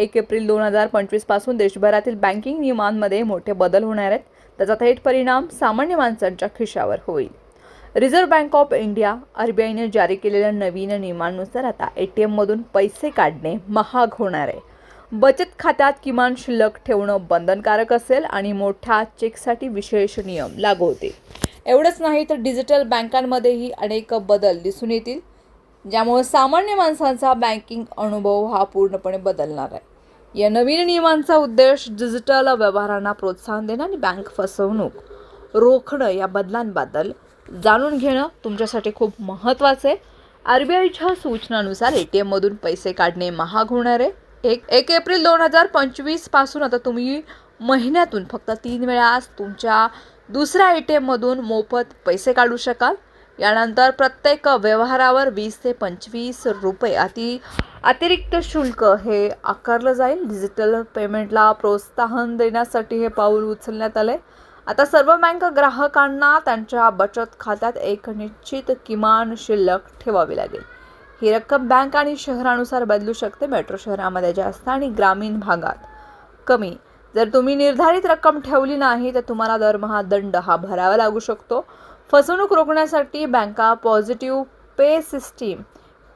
एक एप्रिल दोन हजार पंचवीसपासून देशभरातील बँकिंग नियमांमध्ये मोठे बदल होणार आहेत. त्याचा थेट परिणाम सामान्य माणसांच्या खिशावर होईल. Reserve Bank of India R B आयने जारी केलेल्या नवीन नियमांनुसार आता ए टी एममधून पैसे काढणे महाग होणार आहे. बचत खात्यात किमान शिल्लक ठेवणं बंधनकारक असेल आणि मोठ्या चेकसाठी विशेष नियम लागू होतील. एवढंच नाही तर डिजिटल बँकांमध्येही अनेक बदल दिसून येतील. ज्यामुळे सामान्य माणसांचा बँकिंग अनुभव हा पूर्णपणे बदलणार आहे. या नवीन नियमांचा उद्देश डिजिटल व्यवहारांना प्रोत्साहन देणं आणि बँक फसवणूक रोखणं या बदलांबद्दल जाणून घेणं तुमच्यासाठी खूप महत्त्वाचं. आहे आर बी आयच्या सूचनानुसार ए टी एममधून पैसे काढणे महाग होणार आहे. एक एक एप्रिल दोन हजार पंचवीसपासून आता तुम्ही महिन्यातून फक्त तीन वेळा तुमच्या दुसऱ्या ए टी एममधून मोफत पैसे काढू शकाल. यानंतर प्रत्येक व्यवहारावर वीस ते पंचवीस रुपये अति अतिरिक्त शुल्क हे आकारलं जाईल. डिजिटल पेमेंटला प्रोत्साहन देण्यासाठी हे पाऊल उचलण्यात आलं आहे आता सर्व बँक ग्राहकांना त्यांच्या बचत खात्यात एक निश्चित किमान शिल्लक ठेवावी लागेल. ही रक्कम बँक आणि शहरानुसार बदलू शकते. मेट्रो शहरामध्ये जास्त आणि ग्रामीण भागात कमी. जर तुम्ही निर्धारित रक्कम ठेवली नाही तर तुम्हाला दरमहा दंड हा भरावा लागू शकतो. फसवणूक रोखण्यासाठी बँका positive pay system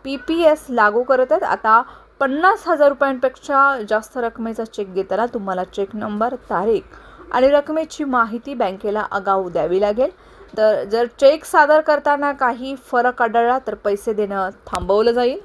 P P S लागू करत आहेत. आता पन्नास हजार रुपयांपेक्षा जास्त रकमेचा चेक देताना तुम्हाला चेक नंबर तारीख आणि रकमेची माहिती बँकेला आगाऊ द्यावी लागेल. तर जर चेक सादर करताना काही फरक आढळला तर पैसे देणं थांबवलं जाईल.